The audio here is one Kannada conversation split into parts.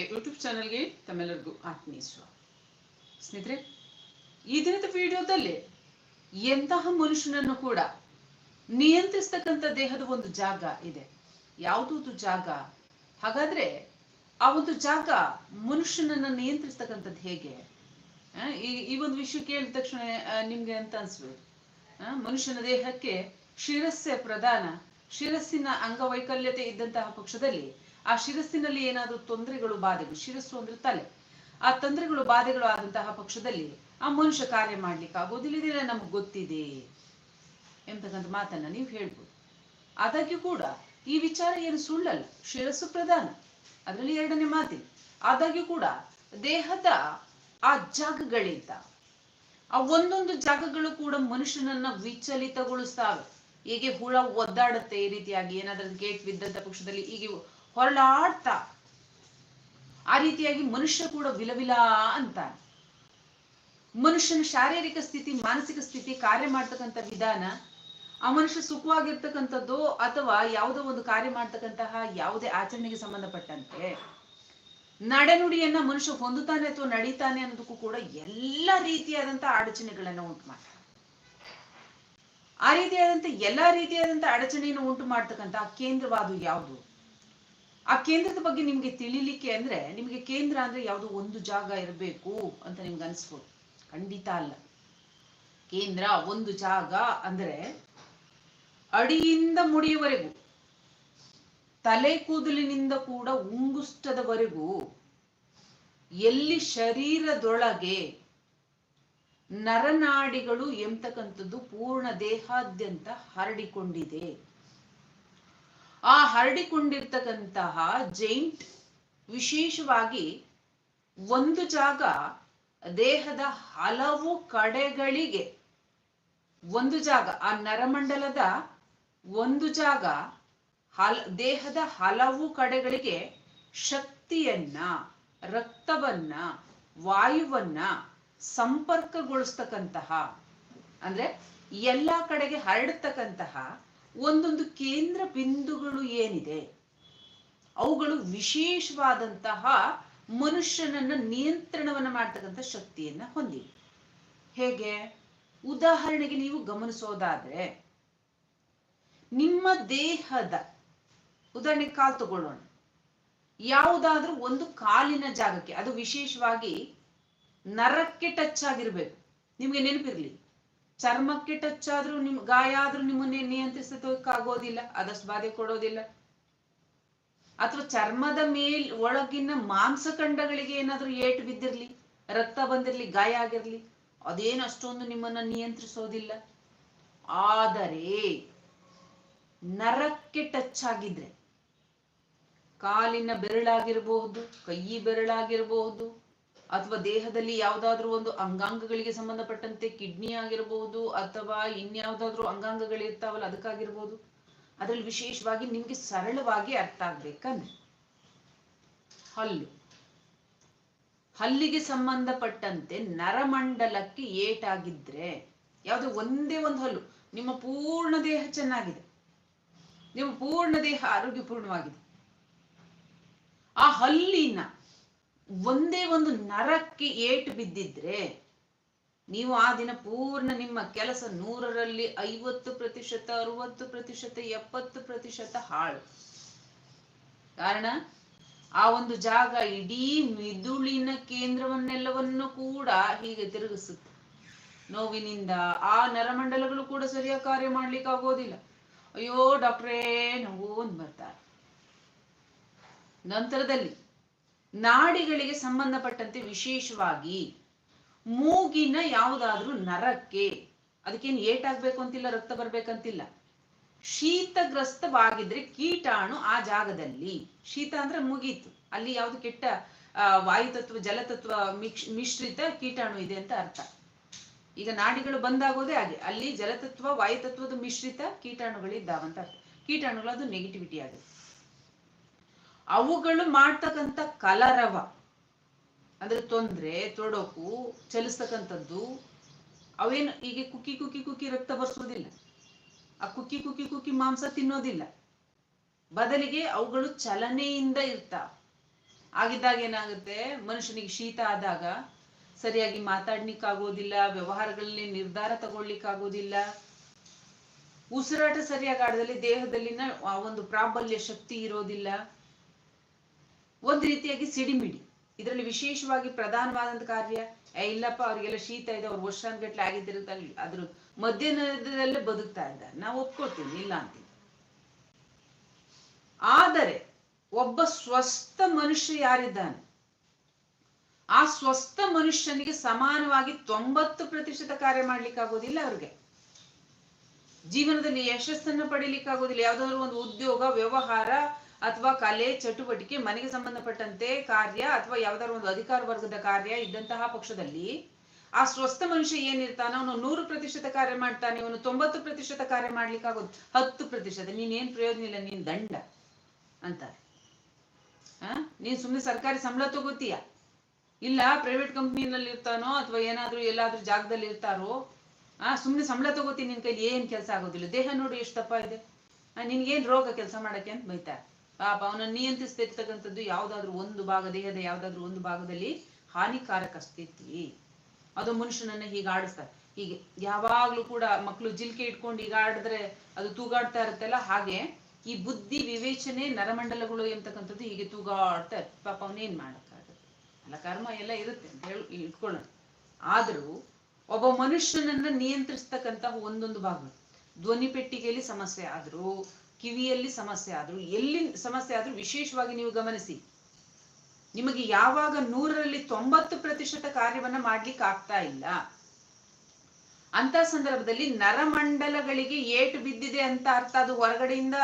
ಯೂಟ್ಯೂಬ್ ಚಾನಲ್ಗೆ ತಮ್ಮೆಲ್ಲರಿಗೂ ಆತ್ಮೀಯ ಸ್ವಾಗತ ಸ್ನೇಹಿತರೆ, ಈ ದಿನದ ವಿಡಿಯೋದಲ್ಲಿ ಎಂತಹ ಮನುಷ್ಯನನ್ನು ಕೂಡ ನಿಯಂತ್ರಿಸ್ತಕ್ಕಂಥ ದೇಹದ ಒಂದು ಜಾಗ ಇದೆ. ಯಾವುದೊಂದು ಜಾಗ? ಹಾಗಾದ್ರೆ ಆ ಒಂದು ಜಾಗ ಮನುಷ್ಯನನ್ನ ನಿಯಂತ್ರಿಸ್ತಕ್ಕಂಥದ್ದು ಹೇಗೆ? ಈ ಒಂದು ವಿಷಯ ಕೇಳಿದ ತಕ್ಷಣ ನಿಮ್ಗೆ ಅಂತ ಅನ್ಸ್ಬೋದು? ಮನುಷ್ಯನ ದೇಹಕ್ಕೆ ಶಿರಸ್ಸೆ ಪ್ರಧಾನ, ಶಿರಸ್ಸಿನ ಅಂಗವೈಕಲ್ಯತೆ ಇದ್ದಂತಹ ಪಕ್ಷದಲ್ಲಿ ಆ ಶಿರಸ್ಸಿನಲ್ಲಿ ಏನಾದರೂ ತೊಂದರೆಗಳು, ಬಾಧೆಗಳು, ಶಿರಸ್ಸು ಅಂದ್ರೆ ತಲೆ. ಆ ತೊಂದರೆಗಳು, ಬಾಧೆಗಳು ಆದಂತಹ ಪಕ್ಷದಲ್ಲಿ ಆ ಮನುಷ್ಯ ಕಾರ್ಯ ಮಾಡ್ಲಿಕ್ಕೆ ಆಗೋದಿಲ್ಲ ನಮ್ಗೆ ಗೊತ್ತಿದೆ ಎಂಬತಕ್ಕಂಥ ಮಾತನ್ನ ನೀವು ಹೇಳ್ಬೋದು. ಆದಾಗ್ಯೂ ಕೂಡ ಈ ವಿಚಾರ ಏನು ಸುಳ್ಳಲ್ಲ, ಶಿರಸ್ಸು ಪ್ರಧಾನ. ಅದರಲ್ಲಿ ಎರಡನೇ ಮಾತಿಲ್ಲ ಆದಾಗ್ಯೂ ಕೂಡ ದೇಹದ ಆ ಜಾಗಗಳಿಂದ, ಆ ಒಂದೊಂದು ಜಾಗಗಳು ಕೂಡ ಮನುಷ್ಯನನ್ನ ವಿಚಲಿತಗೊಳಿಸ್ತಾವೆ. ಹೀಗೆ ಹುಳ ಒದ್ದಾಡುತ್ತೆ ಈ ರೀತಿಯಾಗಿ ಏನಾದ್ರೂ ಗೇಟ್ ಬಿದ್ದಂತ ಪಕ್ಷದಲ್ಲಿ ಹೀಗೆ ಹೊರಳಾಡ್ತಾ ಆ ರೀತಿಯಾಗಿ ಮನುಷ್ಯ ಕೂಡ ವಿಲವಿಲ ಅಂತಾನೆ. ಮನುಷ್ಯನ ಶಾರೀರಿಕ ಸ್ಥಿತಿ, ಮಾನಸಿಕ ಸ್ಥಿತಿ, ಕಾರ್ಯ ಮಾಡ್ತಕ್ಕಂಥ ವಿಧಾನ, ಆ ಮನುಷ್ಯ ಸುಖವಾಗಿರ್ತಕ್ಕಂಥದ್ದು ಅಥವಾ ಯಾವುದೋ ಒಂದು ಕಾರ್ಯ ಮಾಡ್ತಕ್ಕಂತಹ ಯಾವುದೇ ಆಚರಣೆಗೆ ಸಂಬಂಧಪಟ್ಟಂತೆ, ನಡೆನುಡಿಯನ್ನ ಮನುಷ್ಯ ಹೊಂದುತ್ತಾನೆ ಅಥವಾ ನಡೀತಾನೆ ಅನ್ನೋದಕ್ಕೂ ಕೂಡ ಎಲ್ಲ ರೀತಿಯಾದಂತಹ ಅಡಚಣೆಗಳನ್ನ ಉಂಟು ಮಾಡ್ತಾರೆ ಆ ರೀತಿಯಾದಂತ ಎಲ್ಲಾ ರೀತಿಯಾದಂತ ಅಡಚಣೆಯನ್ನು ಉಂಟು ಮಾಡ್ತಕ್ಕಂಥ ಕೇಂದ್ರವಾದು ಯಾವುದು? ಆ ಕೇಂದ್ರದ ಬಗ್ಗೆ ನಿಮ್ಗೆ ತಿಳಿಲಿಕ್ಕೆ ಅಂದ್ರೆ ನಿಮ್ಗೆ ಕೇಂದ್ರ ಅಂದ್ರೆ ಯಾವುದೋ ಒಂದು ಜಾಗ ಇರಬೇಕು ಅಂತ ನಿಮ್ಗೆ ಅನ್ಸ್ಬೋದು. ಖಂಡಿತ ಅಲ್ಲ. ಕೇಂದ್ರ ಒಂದು ಜಾಗ ಅಂದ್ರೆ ಅಡಿಯಿಂದ ಮುಡಿಯುವರೆಗೂ, ತಲೆ ಕೂದಲಿನಿಂದ ಕೂಡ ಉಂಗುಷ್ಟದವರೆಗೂ ಎಲ್ಲಿ ಶರೀರದೊಳಗೆ ನರನಾಡಿಗಳು ಎಂಬತಕ್ಕಂಥದ್ದು ಪೂರ್ಣ ದೇಹಾದ್ಯಂತ ಹರಡಿಕೊಂಡಿದೆ. ಆ ಹರಡಿಕೊಂಡಿರ್ತಕ್ಕಂತಹ ಜೈಂಟ್ ವಿಶೇಷವಾಗಿ ಒಂದು ಜಾಗ ದೇಹದ ಹಲವು ಕಡೆಗಳಿಗೆ ಒಂದು ಜಾಗ, ಆ ನರಮಂಡಲದ ಒಂದು ಜಾಗ ಹಲ, ದೇಹದ ಹಲವು ಕಡೆಗಳಿಗೆ ಶಕ್ತಿಯನ್ನ, ರಕ್ತವನ್ನ, ವಾಯುವನ್ನ ಸಂಪರ್ಕಗೊಳಿಸ್ತಕ್ಕಂತಹ, ಅಂದ್ರೆ ಎಲ್ಲಾ ಕಡೆಗೆ ಹರಡತಕ್ಕಂತಹ ಒಂದೊಂದು ಕೇಂದ್ರ ಬಿಂದುಗಳು ಏನಿದೆ? ಅವುಗಳು ವಿಶೇಷವಾದಂತಹ ಮನುಷ್ಯನನ್ನ ನಿಯಂತ್ರಣವನ್ನ ಮಾಡ್ತಕ್ಕಂಥ ಶಕ್ತಿಯನ್ನ ಹೊಂದಿವೆ. ಹೇಗೆ? ಉದಾಹರಣೆಗೆ ನೀವು ಗಮನಿಸೋದಾದ್ರೆ, ನಿಮ್ಮ ದೇಹದ, ಉದಾಹರಣೆ ಕಾಲು ತಗೊಳ್ಳೋಣ. ಯಾವುದಾದ್ರೂ ಒಂದು ಕಾಲಿನ ಜಾಗಕ್ಕೆ, ಅದು ವಿಶೇಷವಾಗಿ ನರಕ್ಕೆ ಟಚ್ ಆಗಿರ್ಬೇಕು. ನಿಮ್ಗೆ ನೆನಪಿರ್ಲಿ. ಚರ್ಮಕ್ಕೆ ಟಚ್ ಆದ್ರೂ ನಿಮ್, ಗಾಯ ಆದ್ರೂ ನಿಮ್ಮನ್ನ ನಿಯಂತ್ರಿಸೋದಕ್ಕಾಗೋದಿಲ್ಲ, ಆದಷ್ಟು ಬಾಧೆ ಕೊಡೋದಿಲ್ಲ. ಅಥವಾ ಚರ್ಮದ ಮೇಲ್, ಒಳಗಿನ ಮಾಂಸಖಂಡಗಳಿಗೆ ಏನಾದ್ರೂ ಏಟು ಬಿದ್ದಿರ್ಲಿ, ರಕ್ತ ಬಂದಿರ್ಲಿ, ಗಾಯ ಆಗಿರ್ಲಿ, ಅದೇನು ಅಷ್ಟೊಂದು ನಿಮ್ಮನ್ನ ನಿಯಂತ್ರಿಸೋದಿಲ್ಲ. ಆದರೆ, ನರಕ್ಕೆ ಟಚ್ ಆಗಿದ್ರೆ, ಕಾಲಿನ ಬೆರಳಾಗಿರಬಹುದು, ಕೈ ಬೆರಳಾಗಿರಬಹುದು ಅಥವಾ ದೇಹದಲ್ಲಿ ಯಾವುದಾದ್ರೂ ಒಂದು ಅಂಗಾಂಗಗಳಿಗೆ ಸಂಬಂಧಪಟ್ಟಂತೆ ಕಿಡ್ನಿ ಆಗಿರಬಹುದು ಅಥವಾ ಇನ್ಯಾವುದಾದ್ರೂ ಅಂಗಾಂಗಗಳಿರ್ತಾವಲ್ಲ ಅದಕ್ಕಾಗಿರ್ಬೋದು. ಅದರಲ್ಲಿ ವಿಶೇಷವಾಗಿ ನಿಮ್ಗೆ ಸರಳವಾಗಿ ಅರ್ಥ ಆಗ್ಬೇಕಂದ್ರೆ ಹಲ್ಲು. ಹಲ್ಲಿಗೆ ಸಂಬಂಧಪಟ್ಟಂತೆ ನರಮಂಡಲಕ್ಕೆ ಏಟಾಗಿದ್ರೆ, ಯಾವುದೋ ಒಂದೇ ಒಂದು ಹಲ್ಲು, ನಿಮ್ಮ ಪೂರ್ಣ ದೇಹ ಚೆನ್ನಾಗಿದೆ. ನಿಮ್ಮ ಪೂರ್ಣ ದೇಹ ಆರೋಗ್ಯಪೂರ್ಣವಾಗಿದೆ. ಆ ಹಲ್ಲಿನ ಒಂದೇ ಒಂದು ನರಕ್ಕೆ ಏಟು ಬಿದ್ದಿದ್ರೆ ನೀವು ಆ ದಿನ ಪೂರ್ಣ ನಿಮ್ಮ ಕೆಲಸ ನೂರರಲ್ಲಿ ಐವತ್ತು ಪ್ರತಿಶತ, ಅರವತ್ತು ಪ್ರತಿಶತ, ಎಪ್ಪತ್ತು ಪ್ರತಿಶತ ಹಾಳು. ಕಾರಣ, ಆ ಒಂದು ಜಾಗ ಇಡೀ ಮಿದುಳಿನ ಕೇಂದ್ರವನ್ನೆಲ್ಲವನ್ನು ಕೂಡ ಹೀಗೆ ತಿರುಗಿಸುತ್ತೆ. ನೋವಿನಿಂದ ಆ ನರಮಂಡಲಗಳು ಕೂಡ ಸರಿಯಾಗಿ ಕಾರ್ಯ ಮಾಡ್ಲಿಕ್ಕೆ ಆಗೋದಿಲ್ಲ. ಅಯ್ಯೋ, ಡಾಕ್ಟ್ರೇ, ನೋವು ಬರ್ತಾರೆ. ನಂತರದಲ್ಲಿ ನಾಡಿಗಳಿಗೆ ಸಂಬಂಧಪಟ್ಟಂತೆ ವಿಶೇಷವಾಗಿ ಮೂಗಿನ ಯಾವುದಾದ್ರೂ ನರಕ್ಕೆ, ಅದಕ್ಕೇನು ಏಟಾಗ್ಬೇಕು ಅಂತಿಲ್ಲ, ರಕ್ತ ಬರ್ಬೇಕಂತಿಲ್ಲ. ಶೀತಗ್ರಸ್ತವಾಗಿದ್ರೆ ಕೀಟಾಣು ಆ ಜಾಗದಲ್ಲಿ. ಶೀತ ಅಂದ್ರೆ ಮುಗೀತು. ಅಲ್ಲಿ ಯಾವ್ದು ಕೆಟ್ಟ ವಾಯು ವಾಯುತತ್ವ, ಜಲತತ್ವ ಮಿಶ್ರಿತ ಕೀಟಾಣು ಇದೆ ಅಂತ ಅರ್ಥ. ಈಗ ನಾಡಿಗಳು ಬಂದಾಗೋದೇ ಹಾಗೆ. ಅಲ್ಲಿ ಜಲತತ್ವ, ವಾಯುತತ್ವದ ಮಿಶ್ರಿತ ಕೀಟಾಣುಗಳಿದ್ದಾವಂತ ಅರ್ಥ. ಕೀಟಾಣುಗಳು ಅದು ನೆಗೆಟಿವಿಟಿ ಆಗುತ್ತೆ. ಅವುಗಳು ಮಾಡ್ತಕ್ಕಂಥ ಕಲರವ. ಅಂದ್ರೆ ತೊಂದ್ರೆ, ತೊಡಕು, ಚಲಿಸ್ತಕ್ಕಂಥದ್ದು, ಅವೇನು ಹೀಗೆ ಕುಕ್ಕಿ ಕುಕ್ಕಿ ಕುಕ್ಕಿ ರಕ್ತ ಬರ್ಸೋದಿಲ್ಲ. ಆ ಕುಕ್ಕಿ ಕುಕ್ಕಿ ಕುಕ್ಕಿ ಮಾಂಸ ತಿನ್ನೋದಿಲ್ಲ. ಬದಲಿಗೆ ಅವುಗಳು ಚಲನೆಯಿಂದ ಇರ್ತಾವ. ಆಗಿದ್ದಾಗ ಏನಾಗುತ್ತೆ? ಮನುಷ್ಯನಿಗೆ ಶೀತ ಆದಾಗ ಸರಿಯಾಗಿ ಮಾತಾಡ್ಲಿಕ್ಕಾಗೋದಿಲ್ಲ, ವ್ಯವಹಾರಗಳಲ್ಲಿ ನಿರ್ಧಾರ ತಗೊಳ್ಲಿಕ್ಕಾಗೋದಿಲ್ಲ. ಉಸಿರಾಟ ಸರಿಯಾಗಿ ಆಡದಲ್ಲಿ ದೇಹದಲ್ಲಿನ ಆ ಒಂದು ಪ್ರಾಬಲ್ಯ ಶಕ್ತಿ ಇರೋದಿಲ್ಲ. ಒಂದು ರೀತಿಯಾಗಿ ಸಿಡಿಮಿಡಿ. ಇದರಲ್ಲಿ ವಿಶೇಷವಾಗಿ ಪ್ರಧಾನವಾದಂತ ಕಾರ್ಯ ಇಲ್ಲಪ್ಪ, ಅವ್ರಿಗೆಲ್ಲ ಶೀತ ಇದೆ, ಅವ್ರು ವರ್ಷಾನ್ಗಟ್ಲೆ ಆಗಿದ್ದಿರುತ್ತಲ್ಲ ಅದ್ರ ಮಧ್ಯಾಹ್ನದಲ್ಲೇ ಬದುಕ್ತಾ ಇದ್ದಾರೆ. ನಾವು ಒಪ್ಕೊಳ್ತೀವಿ, ಇಲ್ಲ ಅಂತೀವಿ. ಆದರೆ ಒಬ್ಬ ಸ್ವಸ್ಥ ಮನುಷ್ಯ ಯಾರಿದ್ದಾನೆ? ಆ ಸ್ವಸ್ಥ ಮನುಷ್ಯನಿಗೆ ಸಮಾನವಾಗಿ ತೊಂಬತ್ತು ಪ್ರತಿಶತ ಕಾರ್ಯ ಮಾಡ್ಲಿಕ್ಕಾಗೋದಿಲ್ಲ ಅವ್ರಿಗೆ. ಜೀವನದಲ್ಲಿ ಯಶಸ್ಸನ್ನು ಪಡಿಲಿಕ್ಕಾಗೋದಿಲ್ಲ ಯಾವ್ದಾದ್ರು ಒಂದು ಉದ್ಯೋಗ, ವ್ಯವಹಾರ ಅಥವಾ ಕಲೆ, ಚಟುವಟಿಕೆ, ಮನೆಗೆ ಸಂಬಂಧಪಟ್ಟಂತೆ ಕಾರ್ಯ ಅಥವಾ ಯಾವ್ದಾದ್ರು ಒಂದು ಅಧಿಕಾರ ವರ್ಗದ ಕಾರ್ಯ ಇದ್ದಂತಹ ಪಕ್ಷದಲ್ಲಿ ಆ ಸ್ವಸ್ಥ ಮನುಷ್ಯ ಏನಿರ್ತಾನ ಅವನು ನೂರು ಪ್ರತಿಶತ ಕಾರ್ಯ ಮಾಡ್ತಾನೆ, ಅವನು ತೊಂಬತ್ತು ಪ್ರತಿಶತ ಕಾರ್ಯ ಮಾಡ್ಲಿಕ್ಕಾಗೋದು, ಹತ್ತು ಪ್ರತಿಶತ. ನೀನೇನ್ ಪ್ರಯೋಜನ ಇಲ್ಲ, ನೀನ್ ದಂಡ ಅಂತಾರೆ. ಆ? ನೀನ್ ಸುಮ್ಮನೆ ಸರ್ಕಾರಿ ಸಂಬಳ ತಗೋತೀಯ? ಇಲ್ಲ ಪ್ರೈವೇಟ್ ಕಂಪ್ನಿನಲ್ಲಿ ಇರ್ತಾನೋ ಅಥವಾ ಏನಾದ್ರೂ ಎಲ್ಲಾದ್ರೂ ಜಾಗದಲ್ಲಿ ಇರ್ತಾರೋ ಆ ಸುಮ್ಮನೆ ಸಂಬಳ ತಗೋತೀನಿ ನಿನ್ ಕೈಲಿ, ಏನ್ ಕೆಲಸ ಆಗೋದಿಲ್ಲ. ದೇಹ ನೋಡಿ ಎಷ್ಟು ದಪ್ಪ ಇದೆ ನಿನ್ಗೆ ನಿನ್ಗೇನ್ ರೋಗ ಕೆಲಸ ಮಾಡಕ್ಕೆ ಅಂತ ಬೈತಾರೆ. ಪಾಪ ಅವನನ್ನು ನಿಯಂತ್ರಿಸ್ತಿರ್ತಕ್ಕಂಥದ್ದು ಯಾವುದಾದ್ರೂ ಒಂದು ಭಾಗ, ದೇಹದ ಯಾವುದಾದ್ರೂ ಒಂದು ಭಾಗದಲ್ಲಿ ಹಾನಿಕಾರಕ ಸ್ಥಿತಿ. ಅದು ಮನುಷ್ಯನನ್ನ ಹೀಗೆ ಆಡಿಸ್ತಾರೆ ಹೀಗೆ ಯಾವಾಗ್ಲೂ ಕೂಡ ಮಕ್ಕಳು ಜಿಲ್ಕೆ ಇಟ್ಕೊಂಡು ಈಗ ಆಡಿದ್ರೆ ಅದು ತೂಗಾಡ್ತಾ ಇರುತ್ತಲ್ಲ, ಹಾಗೆ ಈ ಬುದ್ಧಿ ವಿವೇಚನೆ ನರಮಂಡಲಗಳು ಎಂತಕ್ಕಂಥದ್ದು ಹೀಗೆ ತೂಗಾಡ್ತಾ ಇರುತ್ತೆ. ಪಾಪ ಅವನೇನ್ ಮಾಡಕ್ಕಾಗತ್ತೆ ಅಲ್ಲ, ಕರ್ಮ ಎಲ್ಲ ಇರುತ್ತೆ ಅಂತ ಹೇಳಿ ಇಟ್ಕೊಳ್ಳೋಣ. ಆದ್ರೂ ಒಬ್ಬ ಮನುಷ್ಯನನ್ನ ನಿಯಂತ್ರಿಸ್ತಕ್ಕಂತಹ ಒಂದೊಂದು ಭಾಗ. ಧ್ವನಿ ಪೆಟ್ಟಿಗೆಯಲ್ಲಿ ಸಮಸ್ಯೆ ಆದ್ರೂ ಕಿವಿಯಲ್ಲಿ ಸಮಸ್ಯೆ ಆದರೂ, ಎಲ್ಲಿ ಸಮಸ್ಯೆ ಆದರೂ ವಿಶೇಷವಾಗಿ ನೀವು ಗಮನಿಸಿ. ನಿಮಗೆ ಯಾವಾಗ ನೂರರಲ್ಲಿ ತೊಂಬತ್ತು ಪ್ರತಿಶತ ಕಾರ್ಯವನ್ನ ಮಾಡ್ಲಿಕ್ಕೆ ಆಗ್ತಾ ಇಲ್ಲ. ಅಂತ ಸಂದರ್ಭದಲ್ಲಿ ನರಮಂಡಲಗಳಿಗೆ ಏಟು ಬಿದ್ದಿದೆ ಅಂತ ಅರ್ಥ. ಅದು ಹೊರಗಡೆಯಿಂದ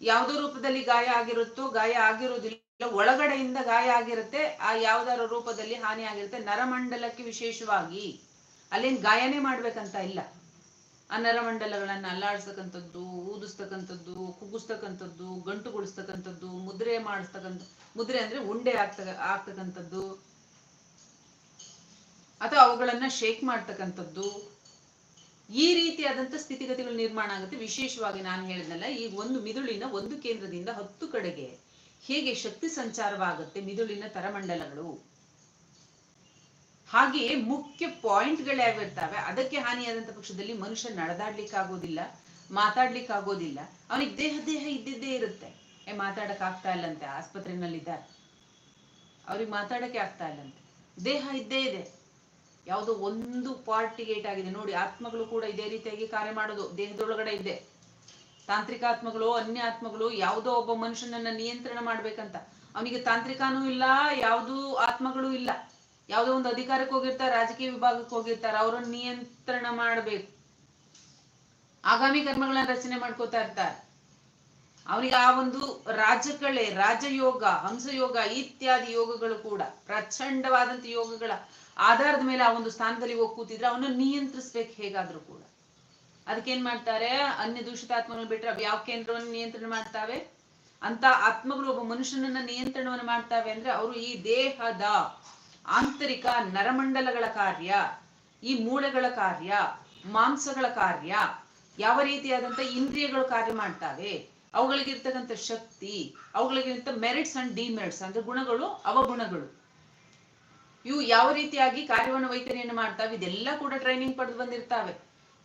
ಯಾವುದೋ ರೂಪದಲ್ಲಿ ಗಾಯ ಆಗಿರುತ್ತೋ, ಗಾಯ ಆಗಿರೋದಿಲ್ಲ ಒಳಗಡೆಯಿಂದ ಗಾಯ ಆಗಿರುತ್ತೆ, ಆ ಯಾವ್ದಾರ ರೂಪದಲ್ಲಿ ಹಾನಿ ಆಗಿರುತ್ತೆ. ನರಮಂಡಲಕ್ಕೆ ವಿಶೇಷವಾಗಿ ಅಲ್ಲೇನ್ ಗಾಯನೇ ಮಾಡ್ಬೇಕಂತ ಇಲ್ಲ. ಆ ನರಮಂಡಲಗಳನ್ನ ಅಲ್ಲಾಡ್ಸ್ತಕ್ಕಂಥದ್ದು ಊದಿಸ್ತಕ್ಕಂಥದ್ದು, ಕುಗ್ಗಿಸ್ತಕ್ಕಂಥದ್ದು, ಗಂಟುಗೊಳಿಸ್ತಕ್ಕಂಥದ್ದು, ಮುದ್ರೆ ಮಾಡಿಸ್ತಕ್ಕಂಥ, ಮುದ್ರೆ ಅಂದ್ರೆ ಉಂಡೆ ಆಗ್ತ, ಆಗ್ತಕ್ಕಂಥದ್ದು. ಅಥವಾ ಅವುಗಳನ್ನ ಶೇಕ್ ಮಾಡ್ತಕ್ಕಂಥದ್ದು. ಈ ರೀತಿಯಾದಂಥ ಸ್ಥಿತಿಗತಿಗಳು ನಿರ್ಮಾಣ ಆಗುತ್ತೆ. ವಿಶೇಷವಾಗಿ ನಾನು ಹೇಳಿದ್ನಲ್ಲ, ಈ ಒಂದು ಮಿದುಳಿನ ಒಂದು ಕೇಂದ್ರದಿಂದ ಹತ್ತು ಕಡೆಗೆ ಹೇಗೆ ಶಕ್ತಿ ಸಂಚಾರವಾಗುತ್ತೆ ಮಿದುಳಿನ ತರಮಂಡಲಗಳು. ಹಾಗೆಯೇ ಮುಖ್ಯ ಪಾಯಿಂಟ್ಗಳು ಯಾವಿರ್ತಾವೆ ಅದಕ್ಕೆ ಹಾನಿಯಾದಂತ ಪಕ್ಷದಲ್ಲಿ ಮನುಷ್ಯ ನಡೆದಾಡ್ಲಿಕ್ಕಾಗೋದಿಲ್ಲ, ಮಾತಾಡ್ಲಿಕ್ಕಾಗೋದಿಲ್ಲ. ಅವನಿಗೆ ದೇಹ ದೇಹ ಇದ್ದಿದ್ದೇ ಇರುತ್ತೆ. ಏ, ಮಾತಾಡಕ್ ಆಗ್ತಾ ಇಲ್ಲಂತೆ, ಆಸ್ಪತ್ರೆನಲ್ಲಿದ್ದಾರೆ. ಅವ್ರಿಗೆ ಮಾತಾಡಕ್ಕೆ ಆಗ್ತಾ ಇಲ್ಲಂತೆ. ದೇಹ ಇದ್ದೇ ಇದೆ. ಯಾವುದೋ ಒಂದು ಪಾರ್ಟಿಗೆ ಆಗಿದೆ. ನೋಡಿ, ಆತ್ಮಗಳು ಕೂಡ ಇದೇ ರೀತಿಯಾಗಿ ಕಾರ್ಯ ಮಾಡೋದು. ದೇಹದೊಳಗಡೆ ಇದೆ. ತಾಂತ್ರಿಕ ಆತ್ಮಗಳು ಅನ್ಯ ಆತ್ಮಗಳು ಯಾವುದೋ ಒಬ್ಬ ಮನುಷ್ಯನನ್ನ ನಿಯಂತ್ರಣ ಮಾಡ್ಬೇಕಂತ. ಅವನಿಗೆ ತಾಂತ್ರಿಕನೂ ಇಲ್ಲ, ಯಾವುದೂ ಆತ್ಮಗಳು ಇಲ್ಲ. ಯಾವುದೋ ಒಂದು ಅಧಿಕಾರಕ್ಕೆ ಹೋಗಿರ್ತಾರೆ, ರಾಜಕೀಯ ವಿಭಾಗಕ್ಕೆ ಹೋಗಿರ್ತಾರೆ, ಅವರನ್ನು ನಿಯಂತ್ರಣ ಮಾಡಬೇಕು. ಆಗಾಮಿ ಕರ್ಮಗಳನ್ನ ರಚನೆ ಮಾಡ್ಕೋತಾ ಇರ್ತಾರೆ. ಅವರಿಗೆ ಆ ಒಂದು ರಾಜಕಳೆ, ರಾಜಯೋಗ, ಹಂಸಯೋಗ ಇತ್ಯಾದಿ ಯೋಗಗಳು ಕೂಡ ಪ್ರಚಂಡವಾದಂತ ಯೋಗಗಳ ಆಧಾರದ ಮೇಲೆ ಆ ಒಂದು ಸ್ಥಾನದಲ್ಲಿ ಹೋಗಿ ಕೂತಿದ್ರೆ ಅವನ್ನ ನಿಯಂತ್ರಿಸ್ಬೇಕು ಹೇಗಾದ್ರೂ ಕೂಡ. ಅದಕ್ಕೇನ್ ಮಾಡ್ತಾರೆ? ಅನ್ಯ ದೂಷಿತ ಆತ್ಮಗಳು ಬಿಟ್ರೆ ಅವು ಯಾವ ಕೇಂದ್ರವನ್ನು ನಿಯಂತ್ರಣ ಮಾಡ್ತಾವೆ? ಅಂತ ಆತ್ಮಗಳು ಒಬ್ಬ ಮನುಷ್ಯನನ್ನ ನಿಯಂತ್ರಣವನ್ನು ಮಾಡ್ತಾವೆ ಅಂದ್ರೆ ಅವರು ಈ ದೇಹದ ಆಂತರಿಕ ನರಮಂಡಲಗಳ ಕಾರ್ಯ, ಈ ಮೂಳೆಗಳ ಕಾರ್ಯ, ಮಾಂಸಗಳ ಕಾರ್ಯ, ಯಾವ ರೀತಿಯಾದಂತ ಇಂದ್ರಿಯಗಳು ಕಾರ್ಯ ಮಾಡ್ತಾವೆ, ಅವುಗಳಿಗಿರ್ತಕ್ಕಂಥ ಶಕ್ತಿ, ಅವುಗಳಿಗಿಂತ ಮೆರಿಟ್ಸ್ ಅಂಡ್ ಡಿಮೆರಿಟ್ಸ್ ಅಂದ್ರೆ ಗುಣಗಳು, ಅವಗುಣಗಳು. ಇವು ಯಾವ ರೀತಿಯಾಗಿ ಕಾರ್ಯವನ್ನು ವೈಖರಿಯನ್ನು ಮಾಡ್ತಾವೆ, ಇದೆಲ್ಲ ಕೂಡ ಟ್ರೈನಿಂಗ್ ಪಡೆದು ಬಂದಿರ್ತಾವೆ.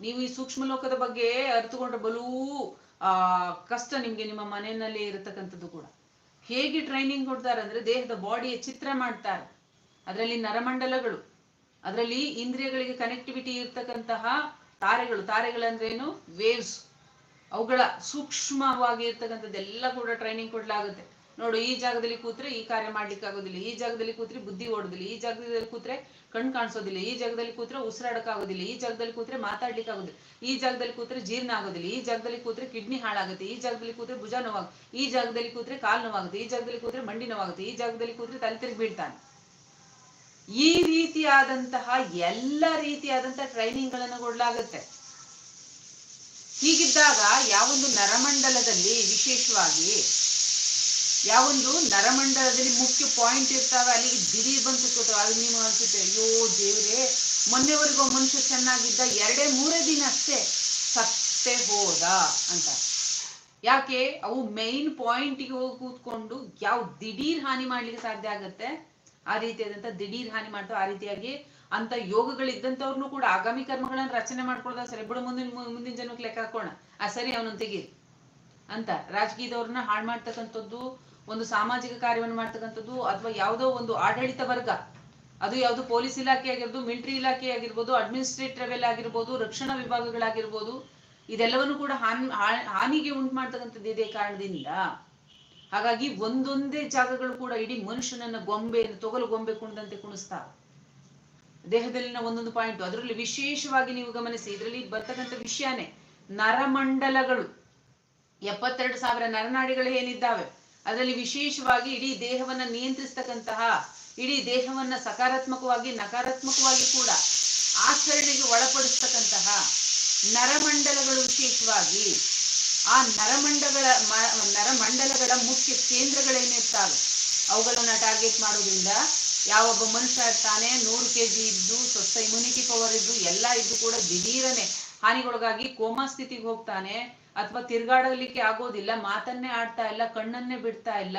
ನೀವು ಈ ಸೂಕ್ಷ್ಮ ಲೋಕದ ಬಗ್ಗೆ ಅರಿತುಕೊಂಡ ಬಲೂ, ಆ, ಕಷ್ಟ ನಿಮ್ಗೆ ನಿಮ್ಮ ಮನೆಯಲ್ಲಿ ಇರತಕ್ಕಂಥದ್ದು ಕೂಡ. ಹೇಗೆ ಟ್ರೈನಿಂಗ್ ಕೊಡ್ತಾರೆ ಅಂದ್ರೆ ದೇಹದ ಬಾಡಿಯ ಚಿತ್ರ ಮಾಡ್ತಾರೆ. ಅದರಲ್ಲಿ ನರಮಂಡಲಗಳು ಅದರಲ್ಲಿ ಇಂದ್ರಿಯಗಳಿಗೆ ಕನೆಕ್ಟಿವಿಟಿ ಇರ್ತಕ್ಕಂತಹ ತಾರೆಗಳು ತಾರೆಗಳಂದ್ರೇನು ವೇವ್ಸ್ ಅವುಗಳ ಸೂಕ್ಷ್ಮವಾಗಿ ಇರ್ತಕ್ಕಂಥದ್ದೆಲ್ಲ ಕೂಡ ಟ್ರೈನಿಂಗ್ ಕೊಡ್ಲಾಗುತ್ತೆ ನೋಡು ಈ ಜಾಗದಲ್ಲಿ ಕೂತ್ರೆ ಈ ಕಾರ್ಯ ಮಾಡ್ಲಿಕ್ಕೆ ಆಗೋದಿಲ್ಲ ಈ ಜಾಗದಲ್ಲಿ ಕೂತ್ರೆ ಬುದ್ಧಿ ಓಡೋದಿಲ್ಲ ಈ ಜಾಗದಲ್ಲಿ ಕೂತ್ರೆ ಕಣ್ ಕಾಣಿಸೋದಿಲ್ಲ ಈ ಜಾಗದಲ್ಲಿ ಕೂತ್ರೆ ಉಸಿರಾಡಕ್ ಆಗೋದಿಲ್ಲ ಈ ಜಾಗದಲ್ಲಿ ಕೂತ್ರೆ ಮಾತಾಡ್ಲಿಕ್ಕೆ ಆಗೋದಿಲ್ಲ ಈ ಜಾಗದಲ್ಲಿ ಕೂತ್ರೆ ಜೀರ್ಣ ಆಗೋದಿಲ್ಲ ಈ ಜಾಗದಲ್ಲಿ ಕೂತ್ರೆ ಕಿಡ್ನಿ ಹಾಳಾಗುತ್ತೆ ಈ ಜಾಗದಲ್ಲಿ ಕೂತ್ರೆ ಭುಜ ನೋವಾಗುತ್ತೆ ಈ ಜಾಗದಲ್ಲಿ ಕೂತ್ರೆ ಕಾಲು ನೋವಾಗುತ್ತೆ ಈ ಜಾಗದಲ್ಲಿ ಕೂತ್ರೆ ಮಂಡಿ ನೋವಾಗುತ್ತೆ ಈ ಜಾಗದಲ್ಲಿ ಕೂತ್ರೆ ತಲೆ ತಿರುಗಿ ಬೀಳ್ತಾನೆ ಈ ರೀತಿಯಾದಂತಹ ಎಲ್ಲ ರೀತಿಯಾದಂತಹ ಟ್ರೈನಿಂಗ್ಗಳನ್ನು ಕೊಡಲಾಗುತ್ತೆ. ಹೀಗಿದ್ದಾಗ ಯಾವೊಂದು ನರಮಂಡಲದಲ್ಲಿ ವಿಶೇಷವಾಗಿ ಯಾವೊಂದು ನರಮಂಡಲದಲ್ಲಿ ಮುಖ್ಯ ಪಾಯಿಂಟ್ ಇರ್ತಾವೆ, ಅಲ್ಲಿಗೆ ದಿಢೀರ್ ಬಂದು ಕುತ್ಕೋತಾವೆ ಅದು ನೀವು ಅನ್ಸುತ್ತೆ, ಅಯ್ಯೋ ದೇವ್ರೆ, ಮೊನ್ನೆವರೆಗೂ ಮನುಷ್ಯ ಚೆನ್ನಾಗಿದ್ದ, ಎರಡೇ ಮೂರೇ ದಿನ ಅಷ್ಟೇ ಸತ್ತೆ ಹೋದ ಅಂತ. ಯಾಕೆ? ಅವು ಮೇನ್ ಪಾಯಿಂಟ್ಗೆ ಹೋಗಿ ಕೂತ್ಕೊಂಡು ಯಾವ ದಿಢೀರ್ ಹಾನಿ ಮಾಡ್ಲಿಕ್ಕೆ ಸಾಧ್ಯ ಆಗತ್ತೆ? ಆ ರೀತಿಯಾದಂತ ದಿಢೀರ್ ಹಾನಿ ಮಾಡ್ತಾವ ಆ ರೀತಿಯಾಗಿ ಅಂತ ಯೋಗಗಳಿದ್ದಂಥವ್ರನ್ನು ಕೂಡ ಆಗಾಮಿ ಕರ್ಮಗಳನ್ನ ರಚನೆ ಮಾಡ್ಕೊಳ್ಳೋದ ಸರಿ, ಬಿಡು ಮುಂದಿನ ಮುಂದಿನ ಜನ್ಮಕ್ಕೆ ಲೆಕ್ಕ ಹಾಕೋಣ. ಆ ಸರಿ ಅವನು ತೆಗೀರಿ ಅಂತ ರಾಜಕೀಯದವ್ರನ್ನ ಹಾಳು ಮಾಡ್ತಕ್ಕಂಥದ್ದು, ಒಂದು ಸಾಮಾಜಿಕ ಕಾರ್ಯವನ್ನು ಮಾಡ್ತಕ್ಕಂಥದ್ದು ಅಥವಾ ಯಾವುದೋ ಒಂದು ಆಡಳಿತ ವರ್ಗ, ಅದು ಯಾವುದು ಪೊಲೀಸ್ ಇಲಾಖೆ ಆಗಿರ್ಬೋದು ಮಿಲಿಟರಿ ಇಲಾಖೆ ಆಗಿರ್ಬೋದು ಅಡ್ಮಿನಿಸ್ಟ್ರೇಟಿವ್ ಆಗಿರ್ಬೋದು, ರಕ್ಷಣಾ ವಿಭಾಗಗಳಾಗಿರ್ಬೋದು, ಇದೆಲ್ಲವನ್ನು ಕೂಡ ಹಾನಿ ಹಾನಿಗೆ ಉಂಟು ಮಾಡ್ತಕ್ಕಂಥದ್ದು ಇದೇ ಕಾರಣದಿಂದ ಹಾಗಾಗಿ ಒಂದೊಂದೇ ಜಾಗಗಳು ಕೂಡ ಇಡೀ ಮನುಷ್ಯನನ್ನ ಗೊಂಬೆ ತೊಗಲು ಗೊಂಬೆ ಕುಣಿದಂತೆ ಕುಣಿಸ್ತಾ. ದೇಹದಲ್ಲಿನ ಒಂದೊಂದು ಪಾಯಿಂಟ್ ಅದರಲ್ಲಿ ವಿಶೇಷವಾಗಿ ನೀವು ಗಮನಿಸಿ, ಇದರಲ್ಲಿ ಬರ್ತಕ್ಕಂಥ ವಿಷಯನೇ ನರಮಂಡಲಗಳು. ಎಪ್ಪತ್ತೆರಡು ಸಾವಿರ ನರನಾಡಿಗಳು ಏನಿದ್ದಾವೆ? ಅದರಲ್ಲಿ ವಿಶೇಷವಾಗಿ ಇಡೀ ದೇಹವನ್ನ ನಿಯಂತ್ರಿಸ್ತಕ್ಕಂತಹ, ಇಡೀ ದೇಹವನ್ನ ಸಕಾರಾತ್ಮಕವಾಗಿ, ನಕಾರಾತ್ಮಕವಾಗಿ ಕೂಡ ಆಚರಣೆಗೆ ಒಳಪಡಿಸ್ತಕ್ಕಂತಹ ನರಮಂಡಲಗಳು ವಿಶೇಷವಾಗಿ ಆ ನರಮಂಡಲಗಳ ನರಮಂಡಲಗಳ ಮುಖ್ಯ ಕೇಂದ್ರಗಳೇನಿರ್ತಾವೆ? ಅವುಗಳನ್ನ ಟಾರ್ಗೆಟ್ ಮಾಡೋದ್ರಿಂದ ಯಾವೊಬ್ಬ ಮನುಷ್ಯ ಇರ್ತಾನೆ ನೂರು ಕೆ ಜಿ ಇದ್ದು, ಸ್ವಸ್ಥ ಇಮ್ಯುನಿಟಿ ಪವರ್ ಇದ್ದು, ಎಲ್ಲ ಇದ್ದು ಕೂಡ ದಿಢೀರನೆ ಹಾನಿಗೊಳಗಾಗಿ ಕೋಮಾ ಸ್ಥಿತಿಗೆ ಹೋಗ್ತಾನೆ. ಅಥವಾ ತಿರ್ಗಾಡಲಿಕ್ಕೆ ಆಗೋದಿಲ್ಲ, ಮಾತನ್ನೇ ಆಡ್ತಾ ಇಲ್ಲ, ಕಣ್ಣನ್ನೇ ಬಿಡ್ತಾ ಇಲ್ಲ.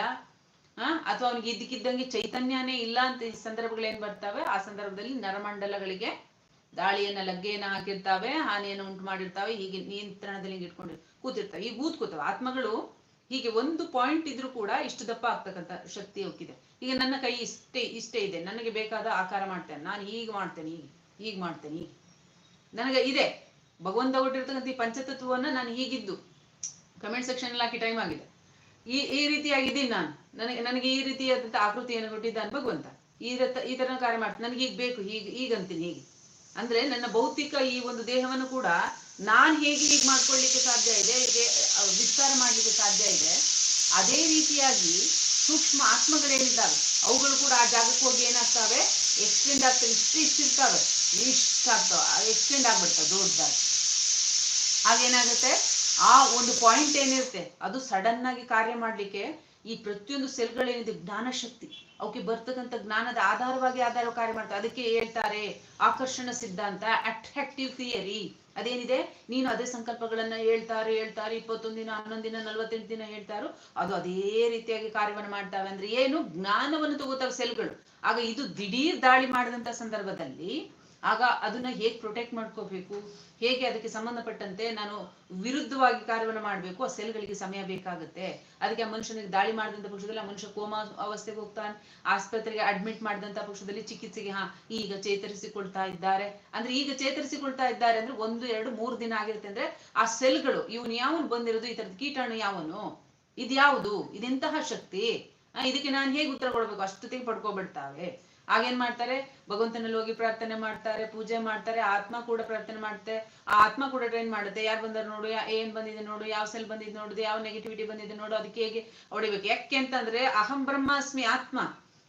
ಆ, ಅಥವಾ ಅವನಿಗೆ ಇದ್ದಕ್ಕಿದ್ದಂಗೆ ಚೈತನ್ಯನೇ ಇಲ್ಲ ಅಂತ ಈ ಸಂದರ್ಭಗಳೇನ್ ಬರ್ತವೆ? ಆ ಸಂದರ್ಭದಲ್ಲಿ ನರಮಂಡಲಗಳಿಗೆ ದಾಳಿಯನ್ನ ಲಗ್ಗೆಯನ್ನ ಹಾಕಿರ್ತಾವೆ, ಹಾನಿಯನ್ನು ಉಂಟು ಮಾಡಿರ್ತಾವೆ, ಹೀಗೆ ನಿಯಂತ್ರಣದಲ್ಲಿ ಇಟ್ಕೊಂಡು ಕೂತಿರ್ತಾವೆ. ಈಗ ಊತ್ ಕೂತವೆ ಆತ್ಮಗಳು ಹೀಗೆ ಒಂದು ಪಾಯಿಂಟ್ ಇದ್ರೂ ಕೂಡ ಇಷ್ಟು ದಪ್ಪ ಆಗ್ತಕ್ಕಂಥ ಶಕ್ತಿ ಹೋಗಿದೆ ಈಗ ನನ್ನ ಕೈ ಇಷ್ಟೇ ಇಷ್ಟೇ ಇದೆ. ನನಗೆ ಬೇಕಾದ ಆಕಾರ ಮಾಡ್ತೇನೆ. ನಾನು ಹೀಗೆ ಮಾಡ್ತೇನೆ, ಹೀಗೆ ಈಗ ಮಾಡ್ತೇನೆ ನನಗೆ ಇದೆ. ಭಗವಂತ ಕೊಟ್ಟಿರ್ತಕ್ಕಂಥ ಈ ಪಂಚತತ್ವವನ್ನ ನಾನು ಹೀಗಿದ್ದು. ಕಮೆಂಟ್ ಸೆಕ್ಷನ್ ಹಾಕಿ ಟೈಮ್ ಆಗಿದೆ. ಈ ಈ ರೀತಿಯಾಗಿದ್ದೀನಿ ನಾನು. ನನಗೆ ನನಗೆ ಈ ರೀತಿಯಾದಂಥ ಆಕೃತಿಯನ್ನು ಕೊಟ್ಟಿದ್ದಾನೆ ಭಗವಂತ. ಈ ಈ ಕಾರ್ಯ ಮಾಡ್ತೀನಿ. ನನಗೆ ಈಗ ಬೇಕು, ಹೀಗೆ ಈಗಂತೀನಿ ಹೀಗೆ. ಅಂದ್ರೆ ನನ್ನ ಭೌತಿಕ ಈ ಒಂದು ದೇಹವನ್ನು ಕೂಡ ನಾನ್ ಹೇಗೆ ಹೀಗೆ ಮಾಡ್ಕೊಳ್ಳಿಕ್ಕೆ ಸಾಧ್ಯ ಇದೆ, ಹೇಗೆ ವಿಸ್ತಾರ ಮಾಡ್ಲಿಕ್ಕೆ ಸಾಧ್ಯ ಇದೆ, ಅದೇ ರೀತಿಯಾಗಿ ಸೂಕ್ಷ್ಮ ಆತ್ಮಗಳೇನಿದ್ದಾವೆ, ಅವುಗಳು ಕೂಡ ಆ ಜಾಗಕ್ಕೆ ಹೋಗಿ ಏನಾಗ್ತಾವೆ? ಎಕ್ಸ್ಟೆಂಡ್ ಆಗ್ತವೆ, ಇಷ್ಟು ಇಷ್ಟು ಇರ್ತಾವೆ, ಇಷ್ಟ ಆಗ್ತವೆ ಎಕ್ಸ್ಟೆಂಡ್ ಆಗ್ಬಿಡ್ತವೆ, ದೊಡ್ಡದಾಗಿ. ಆಗೇನಾಗುತ್ತೆ ಆ ಒಂದು ಪಾಯಿಂಟ್ ಏನಿರುತ್ತೆ? ಅದು ಸಡನ್ ಆಗಿ ಕಾರ್ಯ ಮಾಡ್ಲಿಕ್ಕೆ ಈ ಪ್ರತಿಯೊಂದು ಸೆಲ್ಗಳೇನಿದೆ ಜ್ಞಾನ ಶಕ್ತಿ ಅವಕ್ಕೆ ಬರ್ತಕ್ಕಂಥ ಜ್ಞಾನದ ಆಧಾರವಾಗಿ ಆಧಾರ ಕಾರ್ಯ ಮಾಡ್ತಾರೆ. ಅದಕ್ಕೆ ಹೇಳ್ತಾರೆ, ಆಕರ್ಷಣ ಸಿದ್ಧಾಂತ ಅಟ್ರಾಕ್ಟಿವ್ ಥಿಯರಿ ಅದೇನಿದೆ? ನೀನು ಅದೇ ಸಂಕಲ್ಪಗಳನ್ನ ಹೇಳ್ತಾರೆ ಹೇಳ್ತಾರೆ, ಇಪ್ಪತ್ತೊಂದು ದಿನ, ಹನ್ನೊಂದು ದಿನ, ನಲ್ವತ್ತೆಂಟು ದಿನ ಹೇಳ್ತಾರೋ. ಅದು ಅದೇ ರೀತಿಯಾಗಿ ಕಾರ್ಯವನ್ನು ಮಾಡ್ತಾವೆ. ಅಂದ್ರೆ ಏನು? ಜ್ಞಾನವನ್ನು ತಗೋತಾವೆ ಸೆಲ್ಗಳು ಆಗ ಇದು ದಿಢೀರ್ ದಾಳಿ ಮಾಡಿದಂತ ಸಂದರ್ಭದಲ್ಲಿ ಆಗ ಅದನ್ನ ಹೇಗೆ ಪ್ರೊಟೆಕ್ಟ್ ಮಾಡ್ಕೋಬೇಕು? ಹೇಗೆ ಅದಕ್ಕೆ ಸಂಬಂಧಪಟ್ಟಂತೆ ನಾನು ವಿರುದ್ಧವಾಗಿ ಕಾರ್ಯವನ್ನು ಮಾಡಬೇಕು? ಆ ಸೆಲ್ಗಳಿಗೆ ಸಮಯ ಬೇಕಾಗುತ್ತೆ. ಅದಕ್ಕೆ ಆ ಮನುಷ್ಯನಿಗೆ ದಾಳಿ ಮಾಡಿದಂಥ ಪಕ್ಷದಲ್ಲಿ ಆ ಮನುಷ್ಯ ಕೋಮಾ ಅವಸ್ಥೆಗೆ ಹೋಗ್ತಾನೆ. ಆಸ್ಪತ್ರೆಗೆ ಅಡ್ಮಿಟ್ ಮಾಡಿದಂಥ ಪಕ್ಷದಲ್ಲಿ ಚಿಕಿತ್ಸೆಗೆ, ಹಾ, ಈಗ ಚೇತರಿಸಿಕೊಳ್ತಾ ಇದ್ದಾರೆ. ಅಂದ್ರೆ ಈಗ ಚೇತರಿಸಿಕೊಳ್ತಾ ಇದ್ದಾರೆ ಅಂದ್ರೆ ಒಂದು, ಎರಡು, ಮೂರು ದಿನ ಆಗಿರುತ್ತೆ ಅಂದ್ರೆ ಆ ಸೆಲ್ಗಳು ಇವನು ಯಾವನು ಬಂದಿರೋದು, ಈ ತರದ ಕೀಟಾಣು ಯಾವನು? ಇದ್ಯಾವುದು? ಇದೆಂತಹ ಶಕ್ತಿ? ಇದಕ್ಕೆ ನಾನು ಹೇಗೆ ಉತ್ತರ ಕೊಡ್ಬೇಕು? ಅಷ್ಟೊತ್ತಿಗೆ ಪಡ್ಕೊಬಿಡ್ತಾವೆ. ಆಗೇನ್ ಮಾಡ್ತಾರೆ? ಭಗವಂತನಲ್ಲಿ ಹೋಗಿ ಪ್ರಾರ್ಥನೆ ಮಾಡ್ತಾರೆ, ಪೂಜೆ ಮಾಡ್ತಾರೆ, ಆತ್ಮ ಕೂಡ ಪ್ರಾರ್ಥನೆ ಮಾಡುತ್ತೆ ಆ ಆತ್ಮ ಕೂಡ ಟ್ರೈನ್ ಮಾಡುತ್ತೆ. ಯಾರು ಬಂದಾರ ನೋಡು ಏನ್ ಬಂದಿದೆ ನೋಡು, ಯಾವ ಸೆಲ್ ಬಂದಿದ್ ನೋಡುದು, ಯಾವ ನೆಗೆಟಿವಿಟಿ ಬಂದಿದೆ ನೋಡು, ಅದಕ್ಕೆ ಹೇಗೆ ಹೊಡಿಬೇಕು? ಯಾಕೆ ಅಂತಂದ್ರೆ ಅಹಂ ಬ್ರಹ್ಮಾಸ್ಮಿ ಆತ್ಮ.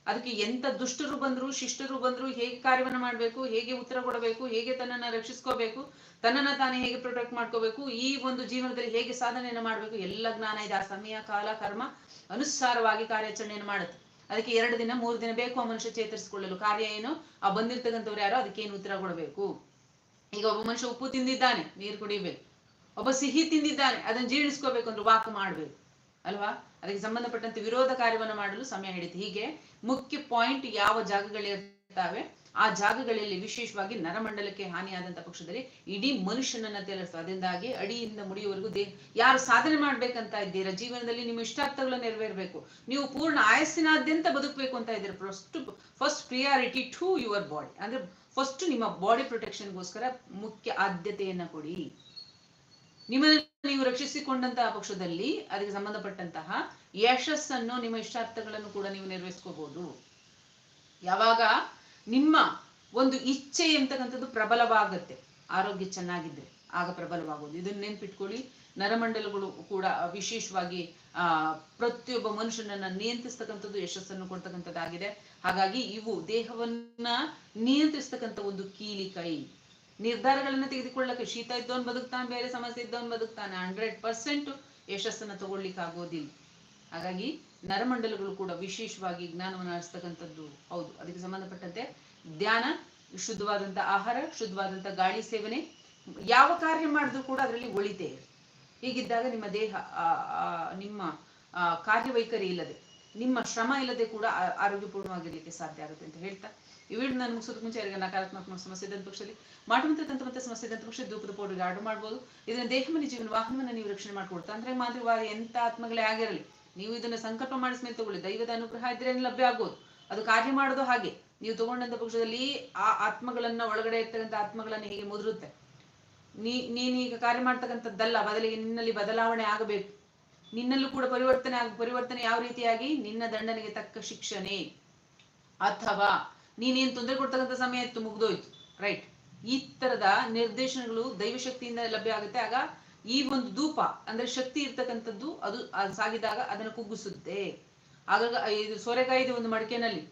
ಅದಕ್ಕೆ ಎಂತ ದುಷ್ಟರು ಬಂದ್ರು, ಶಿಷ್ಟರು ಬಂದ್ರು, ಹೇಗೆ ಕಾರ್ಯವನ್ನ ಮಾಡ್ಬೇಕು, ಹೇಗೆ ಉತ್ತರ ಕೊಡಬೇಕು, ಹೇಗೆ ತನ್ನನ್ನ ರಕ್ಷಿಸ್ಕೋಬೇಕು, ತನ್ನನ್ನ ತಾನೇ ಹೇಗೆ ಪ್ರೊಟೆಕ್ಟ್ ಮಾಡ್ಕೋಬೇಕು, ಈ ಒಂದು ಜೀವನದಲ್ಲಿ ಹೇಗೆ ಸಾಧನೆಯನ್ನ ಮಾಡ್ಬೇಕು, ಎಲ್ಲ ಜ್ಞಾನ ಇದೆ. ಆ ಸಮಯ, ಕಾಲ, ಕರ್ಮ ಅನುಸಾರವಾಗಿ ಕಾರ್ಯಾಚರಣೆಯನ್ನು ಮಾಡುತ್ತೆ. ಅದಕ್ಕೆ ಎರಡು ದಿನ, ಮೂರು ದಿನ ಬೇಕು ಆ ಮನುಷ್ಯ ಚೇತರಿಸಿಕೊಳ್ಳಲು. ಕಾರ್ಯ ಏನು? ಆ ಬಂದಿರ್ತಕ್ಕಂಥವ್ರು ಯಾರೋ ಅದಕ್ಕೆ ಏನು ಉತ್ತರ ಕೊಡಬೇಕು? ಈಗ ಒಬ್ಬ ಮನುಷ್ಯ ಉಪ್ಪು ತಿಂದಿದ್ದಾನೆ, ನೀರು ಕುಡಿಬೇಕು. ಒಬ್ಬ ಸಿಹಿ ತಿಂದಿದ್ದಾನೆ, ಅದನ್ನ ಜೀರ್ಣಿಸ್ಕೋಬೇಕು ಅಂದ್ರೆ ವಾಕ್ ಮಾಡ್ಬೇಕು. ಅಲ್ವಾ? ಅದಕ್ಕೆ ಸಂಬಂಧಪಟ್ಟಂತೆ ವಿರೋಧ ಕಾರ್ಯವನ್ನು ಮಾಡಲು ಸಮಯ ಹಿಡಿತು ಹೀಗೆ ಮುಖ್ಯ ಪಾಯಿಂಟ್ ಯಾವ ಜಾಗಗಳಿರ್ತಾವೆ? ಆ ಜಾಗಗಳಲ್ಲಿ ವಿಶೇಷವಾಗಿ ನರಮಂಡಲಕ್ಕೆ ಹಾನಿಯಾದಂತ ಪಕ್ಷದಲ್ಲಿ ಇಡೀ ಮನುಷ್ಯನನ್ನ ತೇಲಿಸ್ತವೆ ಅದರಿಂದಾಗಿ ಅಡಿಯಿಂದ ಮುಡಿಯುವವರೆಗೂ ದೇಹ ಯಾರು ಸಾಧನೆ ಮಾಡ್ಬೇಕಂತ ಇದ್ದೀರಾ? ಜೀವನದಲ್ಲಿ ನಿಮ್ಮ ಇಷ್ಟಾರ್ಥಗಳು ನೆರವೇರ್ಬೇಕು. ನೀವು ಪೂರ್ಣ ಆಯಸ್ಸಿನಾದ್ಯಂತ ಬದುಕಬೇಕು ಅಂತ ಇದ್ದೀರ? First first priority to your body ಅಂದ್ರೆ ಫಸ್ಟ್ ನಿಮ್ಮ ಬಾಡಿ ಪ್ರೊಟೆಕ್ಷನ್ಗೋಸ್ಕರ ಮುಖ್ಯ ಆದ್ಯತೆಯನ್ನ ಕೊಡಿ. ನಿಮ್ಮನ್ನು ನೀವು ರಕ್ಷಿಸಿಕೊಂಡಂತಹ ಪಕ್ಷದಲ್ಲಿ ಅದಕ್ಕೆ ಸಂಬಂಧಪಟ್ಟಂತಹ ಯಶಸ್ಸನ್ನು, ನಿಮ್ಮ ಇಷ್ಟಾರ್ಥಗಳನ್ನು ಕೂಡ ನೀವು ನೆರವೇರಿಸ್ಕೋಬಹುದು ಯಾವಾಗ ನಿಮ್ಮ ಒಂದು ಇಚ್ಛೆ ಎಂತಕ್ಕಂಥದ್ದು ಪ್ರಬಲವಾಗುತ್ತೆ. ಆರೋಗ್ಯ ಚೆನ್ನಾಗಿದ್ರೆ ಆಗ ಪ್ರಬಲವಾಗೋದು ಇದನ್ನ ನೆನ್ಪಿಟ್ಕೊಳ್ಳಿ. ನರಮಂಡಲಗಳು ಕೂಡ ವಿಶೇಷವಾಗಿ, ಆ, ಪ್ರತಿಯೊಬ್ಬ ಮನುಷ್ಯನನ್ನ ನಿಯಂತ್ರಿಸ್ತಕ್ಕಂಥದ್ದು ಯಶಸ್ಸನ್ನು ಕೊಡ್ತಕ್ಕಂಥದ್ದಾಗಿದೆ. ಹಾಗಾಗಿ ಇವು ದೇಹವನ್ನ ನಿಯಂತ್ರಿಸ್ತಕ್ಕಂಥ ಒಂದು ಕೀಲಿ ಕೈ. ನಿರ್ಧಾರಗಳನ್ನ ತೆಗೆದುಕೊಳ್ಳಕ್ಕೆ ಶೀತ ಇದ್ದವನ್ ಬದುಕ್ತಾನೆ, ಬೇರೆ ಸಮಸ್ಯೆ ಇದ್ದವನ್ ಬದುಕ್ತಾನೆ. ಹಂಡ್ರೆಡ್ ಪರ್ಸೆಂಟ್ ಯಶಸ್ಸನ್ನ ತಗೊಳ್ಲಿಕ್ಕೆ ಆಗೋದಿಲ್ಲ ಹಾಗಾಗಿ ನರಮಂಡಲಗಳು ಕೂಡ ವಿಶೇಷವಾಗಿ ಜ್ಞಾನವನ್ನು ಹರಿಸ್ತಕ್ಕಂಥದ್ದು ಹೌದು, ಅದಕ್ಕೆ ಸಂಬಂಧಪಟ್ಟಂತೆ ಧ್ಯಾನ ಶುದ್ಧವಾದಂತ ಆಹಾರ ಶುದ್ಧವಾದಂತ ಗಾಳಿ ಸೇವನೆ, ಯಾವ ಕಾರ್ಯ ಮಾಡಿದ್ರು ಕೂಡ ಅದರಲ್ಲಿ ಒಳಿತೇ. ಹೀಗಿದ್ದಾಗ ನಿಮ್ಮ ದೇಹ ನಿಮ್ಮ ಕಾರ್ಯವೈಖರಿ ಇಲ್ಲದೆ, ನಿಮ್ಮ ಶ್ರಮ ಇಲ್ಲದೆ ಕೂಡ ಆರೋಗ್ಯಪೂರ್ಣವಾಗಿರ್ಲಿಕ್ಕೆ ಸಾಧ್ಯ ಆಗುತ್ತೆ ಅಂತ ಹೇಳ್ತಾ. ವಿಡಿಯೋ ನಾನು ಮುಗಿಸೋದಕ್ಕೆ ಮುಂಚೆ ಅವರಿಗೆ ನಕಾರಾತ್ಮಕ ಸಮಸ್ಯೆ ಇದ್ದಂತ ಪಕ್ಷದಲ್ಲಿ ಮಾಟಮಂತ್ರ ಮತ್ತೆ ಸಮಸ್ಯೆ ಇದ್ದಂತ ಪಕ್ಷ ಧೂಪದ ಪೌಡರ್ಗೆ ಆರ್ಡರ್ ಮಾಡ್ಬೋದು. ಇದನ್ನ ದೇಹಮನಿ ಜೀವನ ವಾಹನವನ್ನು ನೀವು ರಕ್ಷಣೆ ಮಾಡ್ಕೊಡ್ತಾ, ಅಂದ್ರೆ ಮಾದರಿವಾದ ಎಂತ ಆತ್ಮಗಳೇ ಆಗಿರಲಿ ನೀವು ಇದನ್ನ ಸಂಕಲ್ಪ ಮಾಡಿಸ್ಮೇಲೆ ತಗೊಳ್ಳಿ. ದೈವದ ಅನುಗ್ರಹ ಇದ್ರೆ ಲಭ್ಯ ಆಗೋದು? ಅದು ಕಾರ್ಯ ಮಾಡೋದು ಹಾಗೆ. ನೀವು ತಗೊಂಡಂತ ಪಕ್ಷದಲ್ಲಿ ಆ ಆತ್ಮಗಳನ್ನ ಒಳಗಡೆ ಇರ್ತಕ್ಕಂಥ ಆತ್ಮಗಳನ್ನ ಹೇಗೆ ಮುದುರುತ್ತೆ? ನೀ ನೀನೀಗ ಕಾರ್ಯ ಮಾಡ್ತಕ್ಕಂಥದ್ದಲ್ಲ, ಬದಲಿಗೆ ನಿನ್ನಲ್ಲಿ ಬದಲಾವಣೆ ಆಗಬೇಕು. ನಿನ್ನಲ್ಲೂ ಕೂಡ ಪರಿವರ್ತನೆ ಆಗ, ಪರಿವರ್ತನೆ ಯಾವ ರೀತಿಯಾಗಿ? ನಿನ್ನ ದಂಡನೆಗೆ ತಕ್ಕ ಶಿಕ್ಷಣೆ. ಅಥವಾ ನೀನೇನ್ ತೊಂದರೆ ಕೊಡ್ತಕ್ಕಂಥ ಸಮಯ ಇತ್ತು, ಮುಗ್ದೋಯ್ತು. ರೈಟ್. ಈ ತರದ ನಿರ್ದೇಶನಗಳು ದೈವಶಕ್ತಿಯಿಂದ ಲಭ್ಯ ಆಗುತ್ತೆ. ಆಗ ಈ ಒಂದು ಧೂಪ ಅಂದ್ರೆ ಶಕ್ತಿ ಇರ್ತಕ್ಕಂಥದ್ದು ಅದು ಸಾಗಿದಾಗ ಅದನ್ನು ಕುಗ್ಗಿಸುತ್ತೆ. ಆಗಾಗ ಇದು ಸೋರೆಕಾಯಿದೆ ಒಂದು ಮಡಿಕೆನಲ್ಲಿ.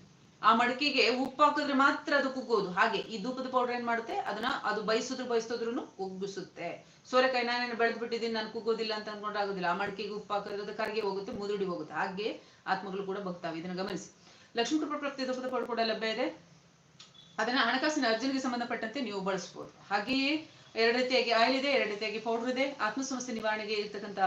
ಆ ಮಡಿಕೆಗೆ ಉಪ್ಪು ಹಾಕಿದ್ರೆ ಮಾತ್ರ ಅದು ಕುಗ್ಗೋದು. ಹಾಗೆ ಈ ಧೂಪದ ಪೌಡರ್ ಏನ್ ಮಾಡುತ್ತೆ? ಅದನ್ನ ಅದು ಬಯಸಿದ್ರು ಬಯಸಿದ್ರು ಕುಗ್ಗಿಸುತ್ತೆ. ಸೋರೆಕಾಯಿ ನಾನೇನು ಬೆಳೆದು ಬಿಟ್ಟಿದ್ದೀನಿ ನಾನು ಕುಗ್ಗೋದಿಲ್ಲ ಅಂತ ಅನ್ಕೊಂಡ್ರೆ ಆಗೋದಿಲ್ಲ. ಆ ಮಡಿಕೆಗೆ ಉಪ್ಪು ಹಾಕಿದ್ರೆ ಅದು ಕರಿಗೆ ಹೋಗುತ್ತೆ, ಮುದುಡಿ ಹೋಗುತ್ತೆ. ಹಾಗೆ ಆತ್ಮಗಳು ಕೂಡ ಬಗ್ತಾವೆ ಇದನ್ನ ಗಮನಿಸಿ. ಲಕ್ಷ್ಮೀ ಕೃಪಾ ಪ್ರಾಪ್ತಿ ಧೂಪದ ಪೌಡರ್ ಕೂಡ ಲಭ್ಯ ಇದೆ. ಅದನ್ನ ಹಣಕಾಸಿನ ಅರ್ಜುನಿಗೆ ಸಂಬಂಧಪಟ್ಟಂತೆ ನೀವು ಬಳಸಬಹುದು ಹಾಗೆಯೇ ಎರಡು ರೀತಿಯಾಗಿ ಆಯಿಲ್ ಇದೆ, ಎರಡು ರೀತಿಯಾಗಿ ಪೌಡರ್ ಇದೆ. ಆತ್ಮ ಸಮಸ್ಯೆ ನಿವಾರಣೆಗೆ ಇರ್ತಕ್ಕಂತ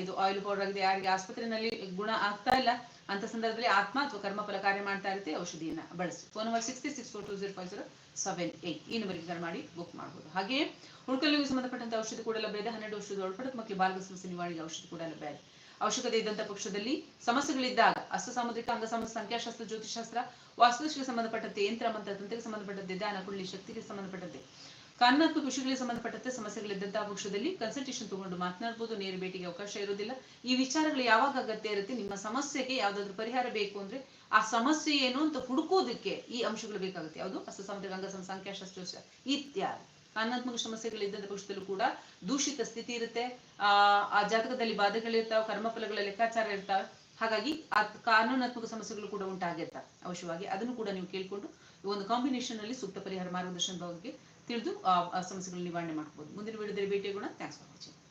ಇದು ಆಯಿಲ್ ಪೌಡರ್ ಆಗಿದೆ. ಯಾರಿಗೆ ಆಸ್ಪತ್ರೆಯಲ್ಲಿ ಗುಣ ಆಗ್ತಾ ಇಲ್ಲ, ಅಂತ ಸಂದರ್ಭದಲ್ಲಿ ಆತ್ಮ ಅಥವಾ ಕರ್ಮಫಲ ಕಾರ್ಯ ಮಾಡ್ತಾ ಇರುತ್ತೆ, ಔಷಧಿಯನ್ನ ಬಳಸಿ. Phone number six six four two zero five zero seven eight ಈ ನಂಬರ್ಗೆ ಕರೆ ಮಾಡಿ ಬುಕ್ ಮಾಡಬಹುದು ಹಾಗೆ ಹುಡುಕಲಿಗೆ ಸಂಬಂಧಪಟ್ಟಂತ ಔಷಧಿ ಕೂಡ ಲಭ್ಯ ಇದೆ. ಹನ್ನೆರಡು ಔಷಧಿ ಒಳಪಟ್ಟ ಮಕ್ಕಳು ಬಾಲಕ ಸಮಸ್ಯೆ ನಿವಾರಣೆಗೆ ಔಷಧಿ ಕೂಡ ಲಭ್ಯ ಇದೆ. ಅವಶ್ಯಕತೆ ಇದ್ದಂತ ಪಕ್ಷದಲ್ಲಿ ಸಮಸ್ಯೆಗಳಿದ್ದಾಗ ಅಸ್ತ ಸಾಮುದ್ರಿಕ, ಅಂಗ ಸಮಸ್ಯೆ ಸಂಖ್ಯಾಶಾಸ್ತ್ರ ಜ್ಯೋತಿಷಾಸ್ತ್ರ ವಾಸ್ತುಶಿಗೆ ಸಂಬಂಧಪಟ್ಟಂತೆ, ಯಂತ್ರ, ಮಂತ್ರ, ತಂತ್ರಕ್ಕೆ ಸಂಬಂಧಪಟ್ಟಂತೆ, ಧ್ಯಾನ ಕುಳ್ಳಿ ಶಕ್ತಿಗೆ ಸಂಬಂಧಪಟ್ಟಂತೆ ಕಾರಣಾತ್ಮಕ ವಿಷಯಗಳಿಗೆ ಸಂಬಂಧಪಟ್ಟಂತೆ ಸಮಸ್ಯೆಗಳಿದ್ದಂತಹ ಪಕ್ಷದಲ್ಲಿ ಕನ್ಸಲ್ಟೇಷನ್ ತಗೊಂಡು ಮಾತನಾಡಬಹುದು ನೇರ ಭೇಟಿಗೆ ಅವಕಾಶ ಇರೋದಿಲ್ಲ ಈ ವಿಚಾರಗಳು ಯಾವಾಗ ಅಗತ್ಯ ಇರುತ್ತೆ, ನಿಮ್ಮ ಸಮಸ್ಯೆಗೆ ಯಾವ್ದಾದ್ರು ಪರಿಹಾರ ಬೇಕು ಅಂದ್ರೆ ಆ ಸಮಸ್ಯೆ ಏನು ಅಂತ ಹುಡುಕೋದಕ್ಕೆ ಈ ಅಂಶಗಳು ಬೇಕಾಗುತ್ತೆ. ಯಾವುದು? ಅಸ್ತ ಸಾಮುದ್ರಿಕ ಅಂಗ ಸಂ- ಸಂಖ್ಯಾಶಾಸ್ತ್ರ ಇತ್ಯಾದಿ. ಕಾನೂನಾತ್ಮಕ ಸಮಸ್ಯೆಗಳಿದ್ದಂಥ ಪಕ್ಷದಲ್ಲೂ ಕೂಡ ದೂಷಿತ ಸ್ಥಿತಿ ಇರುತ್ತೆ. ಆ ಆ ಜಾತಕದಲ್ಲಿ ಬಾಧೆಗಳಿರ್ತಾವ ಕರ್ಮಫಲಗಳ ಲೆಕ್ಕಾಚಾರ ಇರ್ತಾವೆ. ಹಾಗಾಗಿ ಆ ಕಾನೂನಾತ್ಮಕ ಸಮಸ್ಯೆಗಳು ಕೂಡ ಉಂಟಾಗಿರ್ತಾವೆ ಅವಶ್ಯವಾಗಿ. ಅದನ್ನು ಕೂಡ ನೀವು ಕೇಳಿಕೊಂಡು ಒಂದು ಕಾಂಬಿನೇಷನ್ ಅಲ್ಲಿ ಸೂಕ್ತ ಪರಿಹಾರ ಮಾರ್ಗದರ್ಶನ ಬಗ್ಗೆ ತಿಳಿದು ಆ ಸಮಸ್ಯೆಗಳನ್ನ ಸಮಸ್ಯೆಗಳ ನಿವಾರಣೆ ಮಾಡ್ಬೋದು. ಮುಂದಿನ ವಿಡಿಯೋದಲ್ಲಿ ಭೇಟಿಯಾಗೋಣ. Thanks for watching